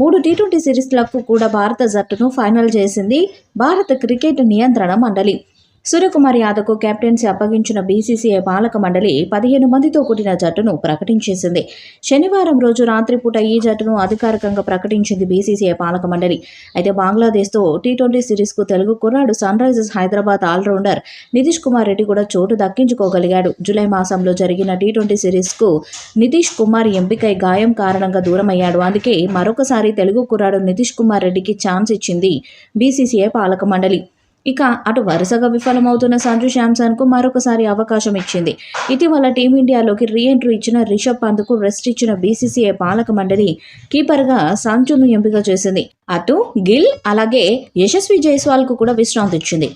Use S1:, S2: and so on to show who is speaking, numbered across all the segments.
S1: మూడు T twenty సిరీస్లకు కూడా భారత జట్టును ఫైనల్ చేసింది. భారత క్రికెట్ నియంత్రణ మండలి సూర్యకుమార్ యాదవ్కు కెప్టెన్సీ అప్పగించిన బీసీసీఐ పాలక మండలి పదిహేను మందితో కూడిన జట్టును ప్రకటించేసింది. శనివారం రోజు రాత్రిపూట ఈ జట్టును అధికారికంగా ప్రకటించింది బీసీసీఐ పాలక మండలి. అయితే బంగ్లాదేశ్తో టీ ట్వంటీ సిరీస్కు తెలుగు కుర్రాడు sun Risers Hyderabad allrounder Nitish Kumar Reddy కూడా చోటు దక్కించుకోగలిగాడు. జూలై మాసంలో జరిగిన టీ ట్వంటీ సిరీస్కు నితీష్ కుమార్ ఎంపికై గాయం కారణంగా దూరమయ్యాడు. అందుకే మరొకసారి తెలుగు కుర్రాడు నితీష్ కుమార్ రెడ్డికి ఛాన్స్ ఇచ్చింది బీసీసీఐ పాలక మండలి. ఇక అటు వరుసగా విఫలమవుతున్న సంజు శాంసన్కు మరొకసారి అవకాశం ఇచ్చింది. ఇటీవల టీమిండియాలోకి రీ ఎంట్రీ ఇచ్చిన రిషబ్ పంత్కు రెస్ట్ ఇచ్చిన బీసీసీఐ పాలక మండలి కీపర్గా సంజును ఎంపిక చేసింది. అటు గిల్ అలాగే యశస్వి జైస్వాల్కు కూడా విశ్రాంతి ఇచ్చింది.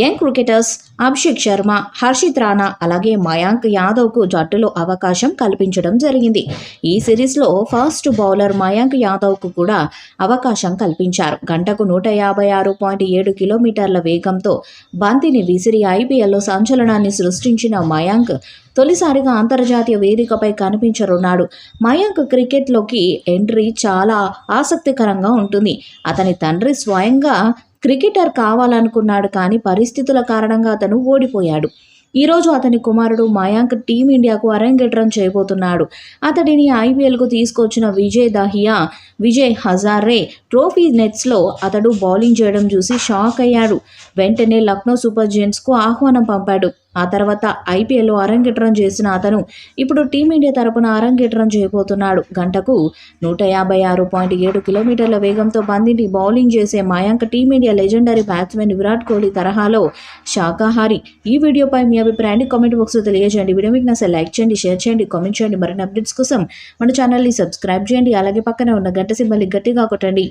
S1: యంగ్ క్రికెటర్స్ అభిషేక్ శర్మ హర్షిత్ రాణా అలాగే మయాంక్ యాదవ్కు జట్టులో అవకాశం కల్పించడం జరిగింది. ఈ సిరీస్లో ఫాస్ట్ బౌలర్ మయాంక్ యాదవ్కు కూడా అవకాశం కల్పించారు. గంటకు నూట యాభై ఆరు పాయింట్ ఏడు కిలోమీటర్ల వేగంతో బంతిని విసిరి ఐపీఎల్లో సంచలనాన్ని సృష్టించిన మయాంక్ తొలిసారిగా అంతర్జాతీయ వేదికపై కనిపించనున్నాడు. మయాంక్ క్రికెట్లోకి ఎంట్రీ చాలా ఆసక్తికరంగా ఉంటుంది. అతని తండ్రి స్వయంగా క్రికెటర్ కావాలనుకున్నాడు కానీ పరిస్థితుల కారణంగా అతను ఓడిపోయాడు. ఈరోజు అతని కుమారుడు మయాంక్ టీమిండియాకు అరంగేట్రం చేయబోతున్నాడు. అతడిని ఐపీఎల్కు తీసుకొచ్చిన విజయ్ దాహియా విజయ్ హజారే ట్రోఫీ నెట్స్లో అతడు బౌలింగ్ చేయడం చూసి షాక్ అయ్యాడు. వెంటనే లక్నో సూపర్ జెంట్స్కు ఆహ్వానం పంపాడు. ఆ తర్వాత ఐపీఎల్లో అరంగేట్రం చేసిన అతను ఇప్పుడు టీమిండియా తరపున అరంగేట్రం చేయబోతున్నాడు. గంటకు నూట యాభై ఆరు పాయింట్ ఏడు కిలోమీటర్ల వేగంతో బంతిని బౌలింగ్ చేసే Mayank team India legendary batsmen Virat Kohli తరహాలో శాకాహారి ఈ వీడియోపై మీ అభిప్రాయాన్ని కామెంట్ బాక్స్లో తెలియజేయండి. వీడియో మీకు నచ్చే లైక్ చేయండి షేర్ చేయండి కామెంట్ చేయండి. మరిన్ని అప్డేట్స్ కోసం మన ఛానల్ని సబ్స్క్రైబ్ చేయండి. అలాగే పక్కనే ఉన్న గంట సింబల్ని గట్టిగా కొట్టండి.